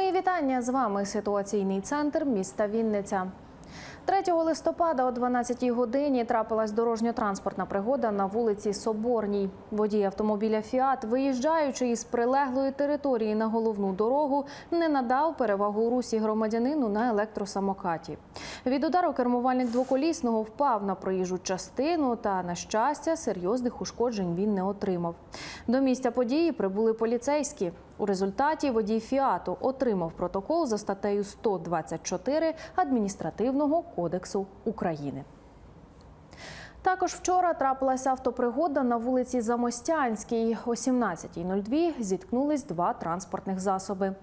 Мої вітання з вами. Ситуаційний центр міста Вінниця. 3 листопада о 12 годині трапилась дорожньо-транспортна пригода на вулиці Соборній. Водій автомобіля Фіат, виїжджаючи із прилеглої території на головну дорогу, не надав перевагу русі громадянину на електросамокаті. Від удару кермувальник двоколісного впав на проїжджу частину та, на щастя, серйозних ушкоджень він не отримав. До місця події прибули поліцейські. У результаті водій Фіату отримав протокол за статтею 124 адміністративного кодексу України. Також вчора трапилася автопригода на вулиці Замостянській. О 17.02 зіткнулись два транспортних засоби.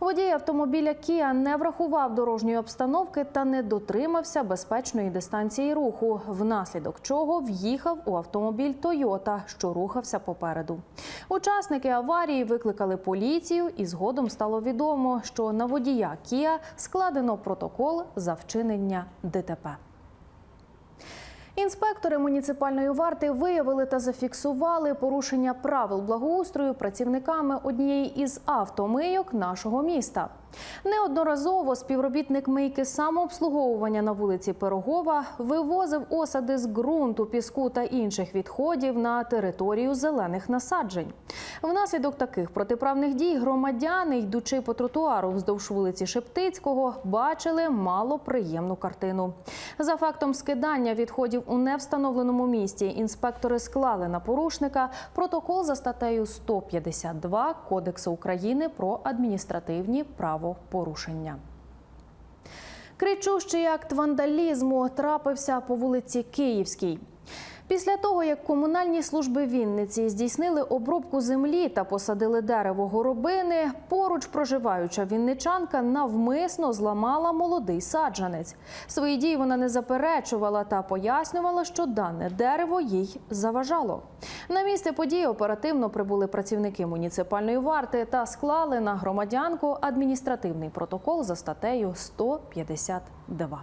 Водій автомобіля Кія не врахував дорожньої обстановки та не дотримався безпечної дистанції руху, внаслідок чого в'їхав у автомобіль Тойота, що рухався попереду. Учасники аварії викликали поліцію, і згодом стало відомо, що на водія Кія складено протокол за вчинення ДТП. Інспектори муніципальної варти виявили та зафіксували порушення правил благоустрою працівниками однієї із автомийок нашого міста. Неодноразово співробітник мийки самообслуговування на вулиці Пирогова вивозив осади з ґрунту, піску та інших відходів на територію зелених насаджень. Внаслідок таких протиправних дій громадяни, йдучи по тротуару вздовж вулиці Шептицького, бачили малоприємну картину. За фактом скидання відходів у невстановленому місці інспектори склали на порушника протокол за статтею 152 Кодексу України про адміністративні правопорушення. Кричущий акт вандалізму трапився по вулиці Київській. Після того, як комунальні служби Вінниці здійснили обробку землі та посадили дерево горобини, поруч проживаюча вінничанка навмисно зламала молодий саджанець. Свої дії вона не заперечувала та пояснювала, що дане дерево їй заважало. На місце події оперативно прибули працівники муніципальної варти та склали на громадянку адміністративний протокол за статтею 152.